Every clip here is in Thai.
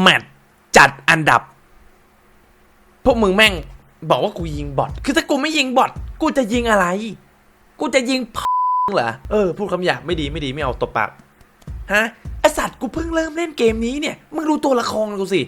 แมตช์จัดอันดับ พวกมึงแม่งบอกว่ากูยิงบอทคือถ้ากูไม่ยิงบอทกูจะยิงอะไร กูจะยิงพเหรอเออพูดคำหยาบไม่ดีไม่ดีไม่เอาตบปากฮะไอสัตว์กูเพิ่งเริ่มเล่นเกมนี้เนี่ยมึงรู้ตัวละครกูสิ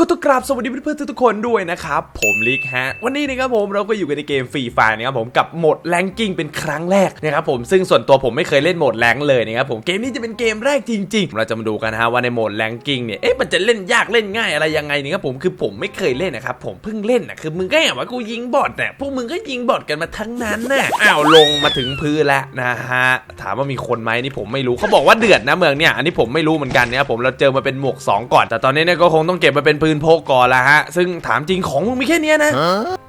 ก็ต้องกราบสวัสดีเพื่อนๆทุกคนด้วยนะครับ ผมลิกฮะ วันนี้นะครับผมเราก็อยู่กันในเกมฟรีไฟนะครับผมกับโหมดแรงกิ้งเป็นครั้งแรกนะครับผมซึ่งส่วนตัวผมไม่เคยเล่นโหมดแรงเลยนะครับผมเกมนี้จะเป็นเกมแรกจริง ๆ เราจะมาดูกันนะฮะว่าในโหมดแรงกิ้งเนี่ยเอ๊ะมันจะเล่นยากเล่นง่ายอะไรยังไงนี่ครับผมคือผมไม่เคยเล่นนะครับผมเพิ่งเล่นนะคือมึงก็อย่างว่ากูยิงบอทเนี่ยพวกมึงก็ยิงบอทกันมาทั้งนั้นน่ะอ้าวลงมาถึงพื้นแล้วนะฮะถามว่ามีคนไหมนี่ผมไม่รู้เขาบอกว่าเดือดนะเมืองเนี่ยอันนี้ผมไม่รู้เหมือนกันนะครับผมเราเจอมาเป็นหมวกสองก่อน แต่ตอนนี้เนี่ยก็คงต้องเก็บมาเป็นปืนพกก่อนละฮะ ซึ่งถามจริงของมึงมีแค่เนี้ยนะ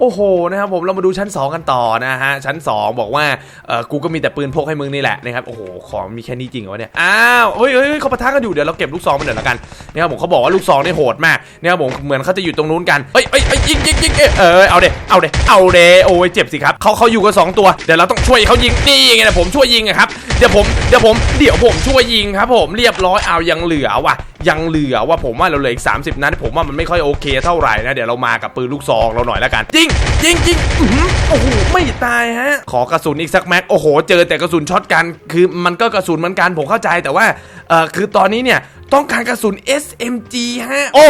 โอ้โหนะครับผมเรามาดูชั้น 2 กันต่อนะฮะ ชั้น 2 บอกว่าเออกูก็มีแต่ปืนพกให้มึงนี่แหละนะครับ โอ้โห ของมีแค่นี้จริงเหรอวะเนี่ยอ้าวเฮ้ยเฮ้ยเฮ้ยเขาปะทะกันอยู่เดี๋ยวเราเก็บลูกซองมันเดี๋ยวละกันนะครับผมเขาบอกว่าลูกซองนี่โหดมากนะครับผมเหมือนเขาจะอยู่ตรงนู้นกันเอ้ยเอ้ยเอ้ยยิงยิงยิงเอ้ยเออเอาเดเอาเดเอาเดโอ้ยเจ็บสิครับเขาเขาอยู่กันสองตัวเดี๋ยวเราต้องช่วยเขายิงนี่ไงนะผมช่วยยิงอะครับเดี๋ยวผมเดี๋ยวผมเดี๋ยวผมช่วยยิงครับผมเรียบร้อยเอายังเหลือว่ะ ยังเหลือว่าผมว่าเราเหลืออีก 30 นัดผมว่ามันไม่ค่อยโอเคเท่าไหร่นะเดี๋ยวเรามากับปืนลูกซองเราหน่อยแล้วกันยิงยิงยิงอื้อหือโอ้โหไม่ตายฮะ ขอกระสุนอีกสักแม็กโอ้โห เจอแต่กระสุนช็อตกันคือมันก็กระสุนเหมือนกันผมเข้าใจแต่ว่าเออคือตอนนี้เนี่ยต้องการกระสุน SMG ฮะโอ้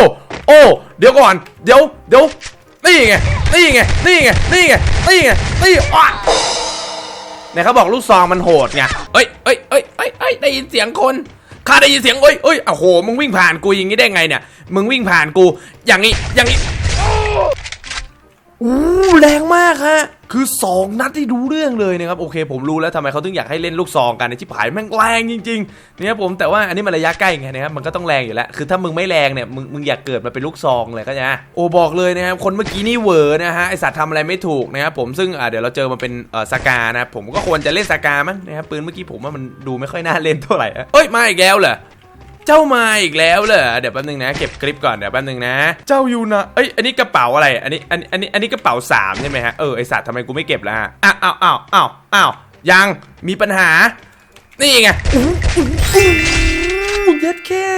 โอ้เดี๋ยวก่อนเดี๋ยวเดี๋ยวนี่ไงนี่ไงนี่ไงนี่ไงนี่ไงนี่อะเนี่ยเขาบอกลูกซองมันโหดไงเอ้ยเอ้ยเอ้ยเอ้ยเอ้ยได้ยินเสียงคน ข้าได้ยินเสียงเอ้ยเอ้ยโอ้โหมึงวิ่งผ่านกูอย่างนี้ได้ไงเนี่ย มึงวิ่งผ่านกู อย่างนี้อย่างนี้ อู้แรงมากฮะ คือ 2 นัดที่รู้เรื่องเลยนะครับ โอเค ผมรู้แล้วทำไมเขาถึงอยากให้เล่นลูกซองกันในที่ผายแม่งแรงจริงๆเนี่ยผมแต่ว่าอันนี้มันระยะใกล้ไงนะครับมันก็ต้องแรงอยู่แล้ว คือถ้ามึงไม่แรงเนี่ย มึงมึงอยากเกิดมาเป็นลูกซองเลยก็จะโอ้บอกเลยนะครับคนเมื่อกี้นี่เวอร์นะฮะไอสัตว์ทำอะไรไม่ถูกนะครับผมซึ่งเดี๋ยวเราเจอมาเป็นเออสกานะผมก็ควรจะเล่นสกามั้งนะครับปืนเมื่อกี้ผมว่ามันดูไม่ค่อยน่าเล่นเท่าไหร่เอ้ยมาอีกแล้วเหรอ เจ้ามาอีกแล้วเหรอเดี๋ยวแป๊บนึงนะ เก็บคลิปก่อนเดี๋ยวแป๊บนึงนะ เจ้าอยู่นะเอ้ยอันนี้กระเป๋าอะไรอันนี้อันอันนี้อันนี้กระเป๋าสามใช่ไหมฮะเออไอสัตว์ทำไมกูไม่เก็บล่ะฮะอ้าวอ้าวอ้าวอ้าวอ้าวยังมีปัญหา นี่ไงยัดแค่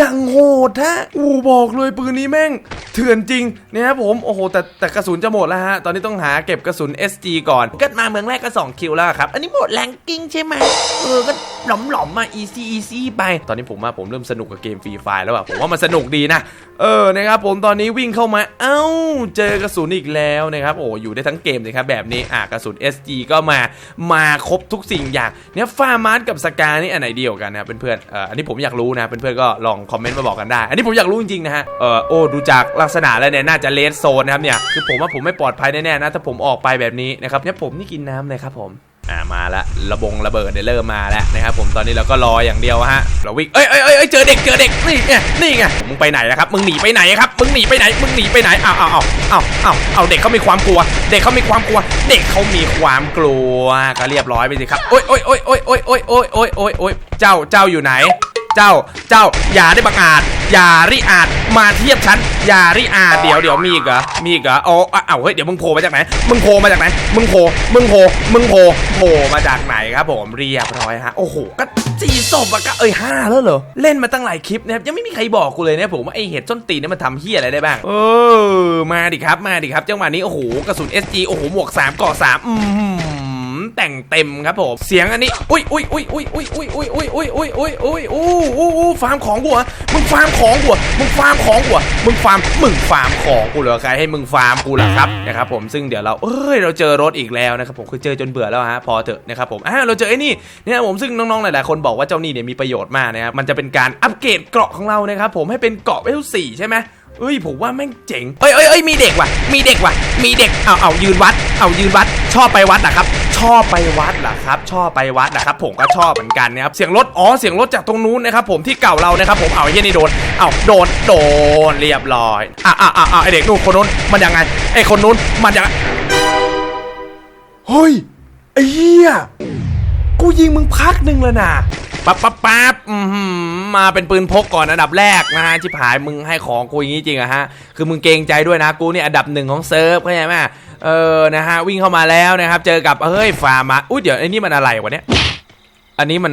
ยังโหดฮะอู้บอกเลยปืนนี้แม่ง เถื่อนจริงนะครับผมโอ้โหแต่แต่กระสุนจะหมดแล้วฮะตอนนี้ต้องหาเก็บกระสุน SG ก่อนเกิดมาเมืองแรกก็2คิวแล้วครับอันนี้หมดแรงกิ้งใช่ไหมเออก็หลอมหลอมๆมา easy easy ไป ตอนนี้ผมว่าผมเริ่มสนุกกับเกมฟรีไฟแล้วอะผมว่ามันสนุกดีนะเออนะครับผมตอนนี้วิ่งเข้ามาเอ้าเจอกระสุนอีกแล้วนะครับโอ้อยู่ได้ทั้งเกมเลยครับแบบนี้อะกระสุน SG ก็มามาครบทุกสิ่งอย่างเนี่ยฟาร์มาร์กับสกานี่อันไหนเดียวกันนะเพื่อนๆเอออันนี้ผมอยากรู้นะเพื่อนๆก็ลองคอมเมนต์มาบอกกันได้ อันนี้ผมอยากรู้จริงๆนะฮะเออโอ้ดูจากลักษณะแล้วเนี่ยน่าจะเลสโซนนะครับเนี่ยคือผมว่าผมไม่ปลอดภัยแน่ๆนะถ้าผมออกไปแบบนี้นะครับเนี่ยผมนี่กินน้ำเลยครับผมอ่ามาละระบงระเบิดเนี่ยเริ่มมาแล้วนะครับผมตอนนี้เราก็รออย่างเดียวฮะเราวิ่งเอ้ยเอ้ยเอ้ยเอ้ยเจอเด็กเจอเด็กนี่ไงนี่ไงมึงไปไหนนะครับมึงหนีไปไหนครับมึงหนีไปไหนมึงหนีไปไหนอ้าวอ้าวอ้าวอ้าวอ้าวอ้าเด็กเขามีความกลัว เด็กเขามีความกลัว เด็กเขามีความกลัวก็เรียบร้อยไปสิครับโอ้ยโอ้ยโอ้ยโอ้ยโอ้ยโอ้ยโอ้ยโอ้ยโอ้ยเจ้าเจ้าอยู่ไหน เจ้า เจ้า อย่าได้บังอาจ อย่าริอาจ มาเทียบฉัน อย่าริอาจ เดี๋ยวเดี๋ยวมีอีกเหรอ มีอีกเหรอโอ้อ้าเฮ้ย เดี๋ยวมึงโผล่มาจากไหน มึงโผล่มาจากไหน มึงโผล่ มึงโผล่ มึงโผล่ โผล่มาจากไหนครับผม เรียบร้อยฮะ โอ้โห ก็สี่ศพอะก็เอ้ยห้าแล้วเหรอ เล่นมาตั้งหลายคลิปนะครับ ยังไม่มีใครบอกกูเลยนะผมว่าไอเห็ดส้นตีนนี่มันทำเฮี้ยอะไรได้บ้าง เออ มาดิครับ มาดิครับ จังหวะนี้ โอ้โห กระสุน SG โอ้โห หมวกสามกาะสามอืม แต่งเต็มครับผม เสียงอันนี้ อุ้ยอุ้ยอุ้ยอุ้ยอุ้ยอุ้ยอุ้ยอุ้ยอุ้ยอุ้ยอุ้ยอุ้ยอุ้ยอู้อู้ฟาร์มของกูเหรอมึงฟาร์มของกูมึงฟาร์มของกูมึงฟาร์มมึงฟาร์มของกูเหรอใครให้มึงฟาร์มกูล่ะครับนะครับผมซึ่งเดี๋ยวเราเอ้ยเราเจอรถอีกแล้วนะครับผมคือเจอจนเบื่อแล้วฮะพอเถอะนะครับผมอ่าเราเจอไอ้นี่เนี่ยผมซึ่งน้องๆหลายๆคนบอกว่าเจ้านี่เนี่ยมีประโยชน์มากนะครับมันจะเป็นการอัปเกรดเกราะของเรานะครับผมให้เป็นเกราะเวลสี่ใช่ไหม เอ้ยผมว่าแม่งเจ๋งเอ้ยเอ้ยเอ้ยมีเด็กว่ะ มีเด็กว่ะ มีเด็กเอาเอายืนวัด เอายืนวัด ชอบไปวัดเหรอครับ ชอบไปวัดเหรอครับ ชอบไปวัดนะครับ ผมก็ชอบเหมือนกันนะครับ เสียงรถ อ๋อ เสียงรถจากตรงนู้นนะครับ ผมที่เก่าเรานะครับ ผม เอาไอ้เหี้ยนี่โดน เอาโดน โดน เรียบร้อย อะอะอะอะไอเด็กนู่นคนนู้น มันยังไง ไอคนนู้น มันยังไงเฮ้ย ไอ้เหี้ย กูยิงมึงพักหนึ่งแล้วนะ ปั๊บปั๊บปั๊บมาเป็นปืนพกก่อนอันดับแรกนะฮะชิบหายมึงให้ของกูอย่างนี้จริงอะฮะคือมึงเกรงใจด้วยนะกูเนี่ยอันดับหนึ่งของเซิร์ฟเข้าใจไหมเออนะฮะวิ่งเข้ามาแล้วนะครับ เจอกับเฮ้ยฟาร์มาอุ้ยเดี๋ยวไอ้นี่มันอะไรวะเนี่ยอันนี้มัน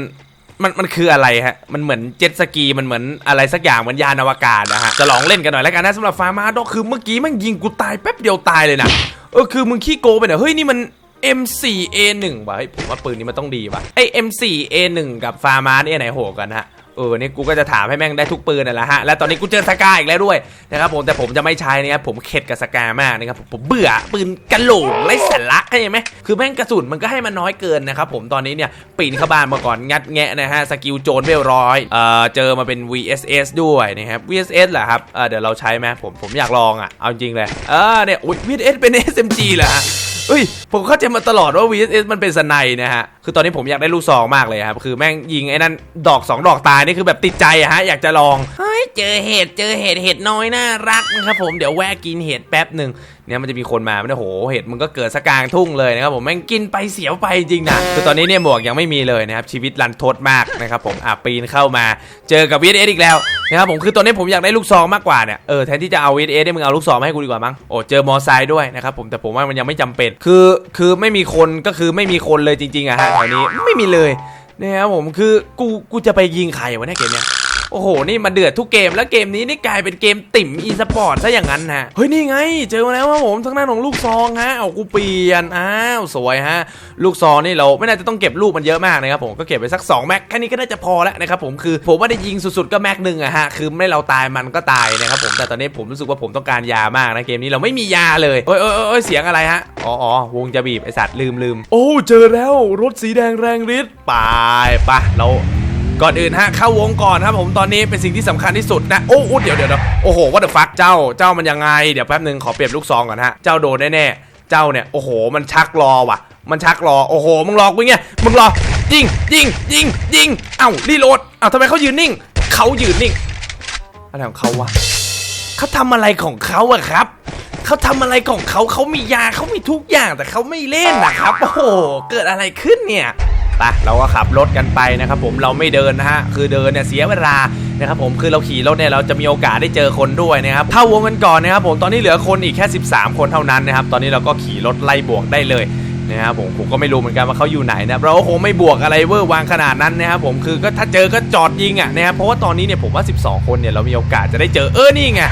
มันมันคืออะไรฮะ มันเหมือนเจ็ตสกี มันเหมือนอะไรสักอย่างเหมือนยานอวกาศนะฮะ จะลองเล่นกันหน่อยแล้วกันนะสำหรับฟาร์มาดอกคือเมื่อกี้มันยิงกูตายแป๊บเดียวตายเลยนะ เออคือมึงขี้โกไปเนี่ยเฮ้ยนี่มัน M4A1 ว่ะเฮ้ยผมว่าปืนนี้มันต้องดีว่ะไอ้ M4A1 กับฟาร์มาเนี่ยไหนโหกันฮะเออเนี่ยกูก็จะถามให้แม่งได้ทุกปืนนั่นแหละฮะ และตอนนี้กูเจอสกาอีกแล้วด้วยนะครับผมแต่ผมจะไม่ใช้นะครับผมเข็ดกับสกามากนะครับผมเบื่อปืนกระโหลกไร้สาระเข้าใจไหมคือแม่งกระสุนมันก็ให้มันน้อยเกินนะครับผมตอนนี้เนี่ยปีนเข้าบ้านมาก่อนงัดแงะนะฮะสกิลโจรเวลร้อยเอ่อเจอมาเป็น VSS ด้วยนะครับ VSS เหรอครับเออเดี๋ยวเราใช้ไหมผมผมอยากลองอะเอาจริงเลยเออเนี่ยอุ๊ย VSS เป็น SMG เหรอฮะ เอ้ย ผมเข้าใจมาตลอดว่า VSS มันเป็นสไนด์นะฮะ คือตอนนี้ผมอยากได้ลูกซองมากเลยครับ คือแม่งยิงไอ้นั่นดอก 2 ดอกตายนี่คือแบบติดใจอะฮะ อยากจะลองเฮ้ยเจอเห็ดเจอเห็ดเห็ดน้อยน่ารักนะครับผมเดี๋ยวแวะกินเห็ดแป๊บหนึ่งเนี่ยมันจะมีคนมาไม่ได้โหเห็ดมันก็เกิดสกางทุ่งเลยนะครับผมแม่งกินไปเสียวไปจริงนะคือตอนนี้เนี่ยหมวกยังไม่มีเลยนะครับชีวิตรันทดมากนะครับผมอะปีนเข้ามาเจอกับ VSS อีกแล้วนะครับผมคือตอนนี้ผมอยากได้ลูกซองมากกว่าเนี่ยเออแทนที่จะเอา VSS ได้มึงเอาลูกซองมาให้กูดีกว่ามั้งโอ้เจอมอไซค์ด้วยนะครับผมแต่ผมว่ามันยังไม่จำเป็นคือคือไม่มีคนก็คือไม่มีคนเลยจริงๆอะฮะถวนี้ไม่มีเลยนะครับผมคือกูกูจะไปยิงใครวะเนี่ยเกมเนี้ย โอ้โห นี่มาเดือดทุกเกมแล้วเกมนี้นี่กลายเป็นเกมติ่มอีสปอร์ตซะอย่างนั้นฮะ เฮ้ย นี่ไง เจอมาแล้วว่าผมทางด้าของลูกซองฮะ เอากูเปลี่ยน อ้าว สวยฮะ ลูกซองนี่เราไม่น่าจะต้องเก็บลูกมันเยอะมากนะครับผม ก็เก็บไปสัก 2 แม็กแค่นี้ก็น่าจะพอแล้วนะครับผม คือผมว่าได้ยิงสุดๆก็แม็กหนึ่งอะฮะ คือไม่เราตายมันก็ตายนะครับผม แต่ตอนนี้ผมรู้สึกว่าผมต้องการยามากนะเกมนี้เราไม่มียาเลยเอ้ยเอ้ยเอ้ยเสียงอะไรฮะ อ๋ออ๋อวงจะบีบไอสัตว์ลืมลืม โอ้ เจอแล้วรถสีแดงแรงฤทธิ์ไปไปเรา ก่อนอื่นฮะเข้าวงก่อนครับผมตอนนี้เป็นสิ่งที่สำคัญที่สุดนะโอ้อ้เดี๋ยวเดี๋ยวเดี๋ยวโอ้โหว่าเดอะฟักเจ้าเจ้ามันยังไงเดี๋ยวแป๊บหนึ่งขอเปลี่ยนลูกซองก่อนฮะเจ้าโดนแน่ๆเจ้าเนี่ยโอ้โห มันชักรอว่ะ มันชักรอโอ้โหมึงรอกูไงมึงรอยิงยิงยิงยิงเอ้ารีโหลดเอ้าทำไมเขายืนนิ่งเขายืนนิ่งอะไรของเขาวะเขาทำอะไรของเขาอะครับเขาทำอะไรของเขาเขามียาเขามีทุกอย่างแต่เขาไม่เล่นนะครับโอ้โหเกิดอะไรขึ้นเนี่ย ปเราก็ขับรถกันไปนะครับผมเราไม่เดินนะฮะคือเดินเนี่ยเสียเวลานะครับผมคือเราขี่รถเนี่ยเราจะมีโอกาสได้เจอคนด้วยนะครับเข้าวงกันก่อนนะครับผมตอนนี้เหลือคนอีกแค่ 13 คนเท่านั้นนะครับตอนนี้เราก็ขี่รถไล่บวกได้เลยนะครับผมผมก็ไม่รู้เหมือนกันว่าเขาอยู่ไหนนะเราก็คงไม่บวกอะไรเวอร์วางขนาดนั้นนะครับผมคือก็ถ้าเจอก็จอดยิงอะนะครับเพราะว่าตอนนี้เนี่ยผมว่า 12 คนเนี่ยเรามีโอกาสจะได้เจอเออนี่ไง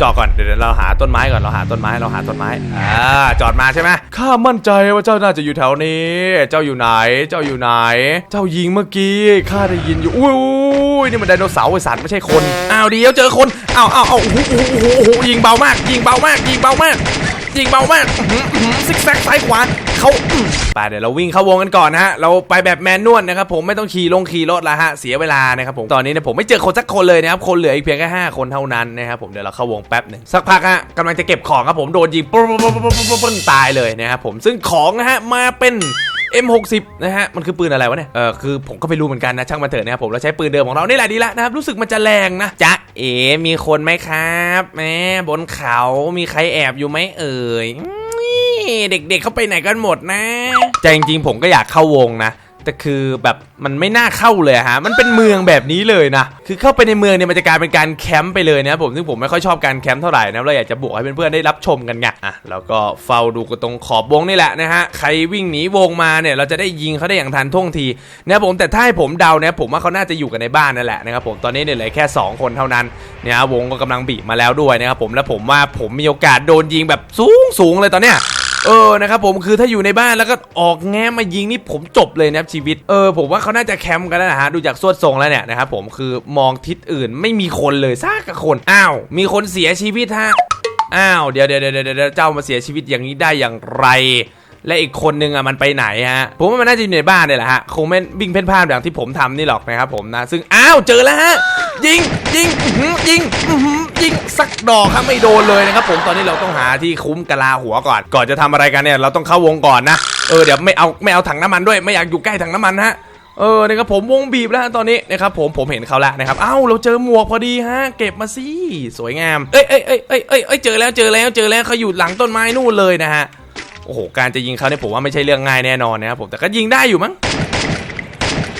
จอดก่อนเดี๋ยวเราหาต้นไม้ก่อนเราหาต้นไม้เราหาต้นไม้อ่าจอดมาใช่ไหมข้ามั่นใจว่าเจ้าน่าจะอยู่แถวนี้ เจ้าอยู่ไหน เจ้าอยู่ไหน เจ้ายิงเมื่อกี้ข้าได้ยินอยู่อุ้ยนี่มันไดโนเสาร์ไอสัตว์ไม่ใช่คนอ้าวเดี๋ยวเจอคนอ้าวอ้าวอ้าวโอ้โหโอ้โหโหยิงเบามาก ยิงเบามาก ยิงเบามากยิงเบามากซิกแซกซ้ายขวา เขาอื้อไปเดี๋ยวเราวิ่งเข้าวงกันก่อนนะฮะเราไปแบบแมนนวลนะครับผมไม่ต้องขี่ลงขี่รถละฮะเสียเวลานะครับผมตอนนี้เนี่ยผมไม่เจอคนสักคนเลยนะครับคนเหลืออีกเพียงแค่5คนเท่านั้นนะครับผมเดี๋ยวเราเข้าวงแป๊บหนึ่งสักพักฮะกำลังจะเก็บของครับผมโดนยิงปุ๊บปุ๊บปุ๊บปุ๊บปุ๊บตายเลยนะครับผมซึ่งของนะฮะมาเป็น M60 นะฮะ มันคือปืนอะไรวะเนี่ย เออคือผมก็ไม่รู้เหมือนกันนะ ช่างมันเถอะนะครับผม เราใช้ปืนเดิมของเรา นี่แหละดีละนะครับ รู้สึกมันจะแรงนะจ๊ะเอ๋มีคนไหมครับแหมบนเขา มีใครแอบอยู่ไหมเอ่ย เด็กๆ เข้าไปไหนกันหมดนะแต่จริงๆผมก็อยากเข้าวงนะ แต่คือแบบมันไม่น่าเข้าเลยฮะ มันเป็นเมืองแบบนี้เลยนะ คือเข้าไปในเมืองเนี่ยมันจะกลายเป็นการแคมป์ไปเลยนะผมซึ่งผมไม่ค่อยชอบการแคมป์เท่าไหร่นะเราอยากจะบวกให้เพื่อนๆได้รับชมกันไงอะแล้วก็เฝ้าดูกันตรงขอบวงนี่แหละนะฮะ ใครวิ่งหนีวงมาเนี่ยเราจะได้ยิงเขาได้อย่างทันท่วงทีนะผมแต่ถ้าให้ผมเดาเนี่ยผมว่าเขาน่าจะอยู่กันในบ้านนั่นแหละนะครับผมตอนนี้เนี่ยเหลือแค่ 2 คนเท่านั้นเนี่ยฮะวงก็กำลังบีบมาแล้วด้วยนะครับผมและผมว่าผมมีโอกาสโดนยิงแบบสูงสูงเลยตอนเนี้ย เออนะครับผมคือถ้าอยู่ในบ้านแล้วก็ออกแง้มมายิงนี่ผมจบเลยนะครับชีวิตเออผมว่าเขาน่าจะแคมป์กันแล้วนะฮะดูจากสวดทรงแล้วเนี่ยนะครับผมคือมองทิศอื่นไม่มีคนเลยซากคนอ้าวมีคนเสียชีวิตฮะอ้าวเดี๋ยวเดี๋ยวเดี๋ยวเดี๋ยวเจ้ามาเสียชีวิตอย่างนี้ได้อย่างไร และอีกคนนึงอะมันไปไหนฮะผมว่ามันน่าจะอยู่ในบ้านเนี่ยแหละฮะคงไม่วิ่งเพ่นพ่านอย่างที่ผมทำนี่หรอกนะครับผมนะซึ่งอ้าวเจอแล้วฮะยิงยิงยิงอื ยิงสักดอกครับไม่โดนเลยนะครับผมตอนนี้เราต้องหาที่คุ้มกะลาหัวก่อน ก่อนจะทำอะไรกันเนี่ยเราต้องเข้าวงก่อนนะเออเดี๋ยวไม่เอาไม่เอาถังน้ำมันด้วยไม่อยากอยู่ใกล้ถังน้ำมันฮะเออนะครับผมวงบีบแล้วตอนนี้นะครับผมผมเห็นเขาแล้วนะครับเอ้าเราเจอหมวกพอดีฮะเก็บมาสิสวยงามเอ้ยเอ้ยเอ้ยเอ้ยเอ้ยเอ้ยเจอแล้วเจอแล้วเจอแล้วเขาอยู่หลังต้นไม้นู่นเลยนะฮะโอ้โหการจะยิงเขาเนี่ยผมว่าไม่ใช่เรื่องง่ายแน่นอนนะครับผมแต่ก็ยิงได้อยู่มั้ง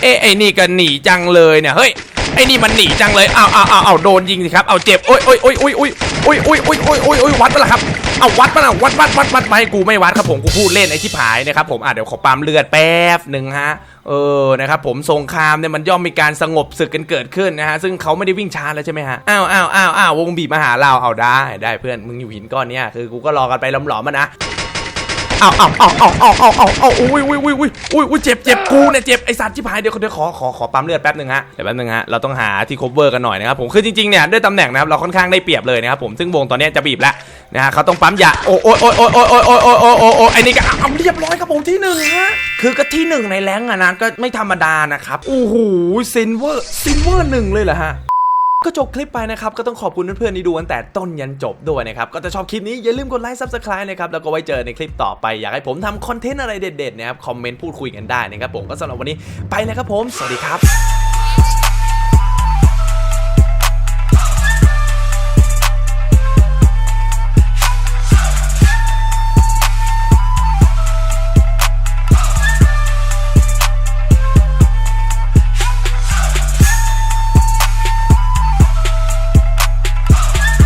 เอ้ไอ้นี่ก็หนีจังเลยเนี่ยเฮ้ย ไอ้นี่มันหนีจังเลยเอาเอาเอาเอาโดนยิงสิครับเอาเจ็บโอ้ยโอ้ยโอ้ยโอ้ยโอ้ยโอ้ยโอ้ยโอ้ยโอ้ยโอ้ยโอ้ยวัดมาละครับเอาวัดมาละวัดวัดวัดวัดมาให้กูไม่วัดครับผมกูพูดเล่นไอ้ที่ผายนะครับผมอะเดี๋ยวขอปั๊มเลือดแป๊บหนึ่งฮะเออนะครับผมสงครามเนี่ยมันย่อมมีการสงบศึกกันเกิดขึ้นนะฮะซึ่งเขาไม่ได้วิ่งช้าแล้วใช่ไหมฮะอ้าวอ้าวอ้าวอ้าววงบีบมาหาเราเอาได้ได้เพื่อนมึงอยู่หินก้อนเนี้ยคือกูก็รอกันไปล้อมหลอมๆมานะ อาเอาเอาเอาเอาเอาเอาเอาอุ้ยอุ้ยอุ้ยอุ้ยอุ้ยอุ้ยเจ็บเจ็บกูเนี่ยเจ็บไอสัตว์ที่พายเดี๋ยวเดี๋ยวขอขอขอปั๊มเลือดแป๊บหนึ่งฮะเดี๋ยวแป๊บหนึ่งฮะเราต้องหาที่ cover กันหน่อยนะครับผมคือจริงๆเนี่ยด้วยตำแหน่งนะครับเราค่อนข้างได้เปรียบเลยนะครับผมซึ่งวงตอนนี้จะบีบแล้วนะฮะเขาต้องปั๊มยาโอ้โอ้โอ้โอ้โอ้โอ้โอ้โอ้โอ้โอ้โอ้ไอ้นี่ก็เอาเรียบร้อยครับผมที่หนึ่งฮะคือก็ที่หนึ่งในแรงค์อะนะก็ไม่ธรรมดานะครับโอ้โหซินเวอร์ซินเวอร์หนึ่งเลยเหรอฮะ ก็จบคลิปไปนะครับ ก็ต้องขอบคุณเพื่อนๆที่ดูตั้งแต่ต้นยันจบด้วยนะครับ ก็ถ้าชอบคลิปนี้ อย่าลืมกดไลค์ซับสไคร b e นะครับ แล้วก็ไว้เจอในคลิปต่อไป อยากให้ผมทำคอนเทนต์อะไรเด็ดๆนะครับ คอมเมนต์พูดคุยกันได้นะครับผมก็สำหรับวันนี้ไปแล้วครับผม สวัสดีครับ